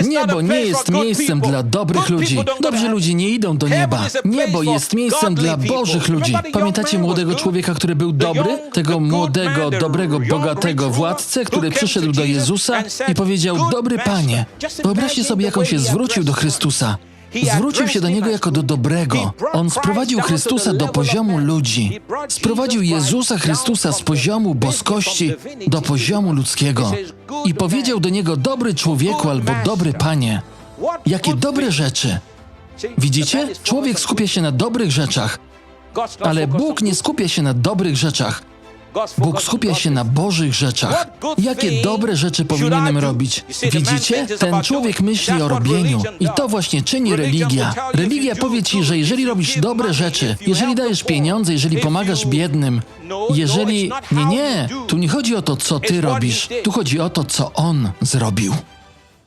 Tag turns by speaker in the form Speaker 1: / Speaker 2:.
Speaker 1: Niebo nie jest miejscem dla dobrych ludzi. Dobrzy ludzie nie idą do nieba. Niebo jest miejscem dla bożych ludzi. Pamiętacie młodego człowieka, który był dobry? Tego młodego, dobrego, bogatego władcę, który przyszedł do Jezusa i powiedział: Dobry panie. Wyobraźcie sobie, jak on się zwrócił do Chrystusa. Zwrócił się do niego jako do dobrego. On sprowadził Chrystusa do poziomu ludzi. Sprowadził Jezusa Chrystusa z poziomu boskości do poziomu ludzkiego. I powiedział do niego: Dobry człowieku albo dobry panie. Jakie dobre rzeczy. Widzicie? Człowiek skupia się na dobrych rzeczach, ale Bóg nie skupia się na dobrych rzeczach. Bóg skupia się na Bożych rzeczach. Jakie dobre rzeczy powinienem robić? Widzicie? Ten człowiek myśli o robieniu i to właśnie czyni religia. Religia powie ci, że jeżeli robisz dobre rzeczy, jeżeli dajesz pieniądze, jeżeli pomagasz biednym, jeżeli... Nie, nie, tu nie chodzi o to, co ty robisz, tu chodzi o to, co On zrobił.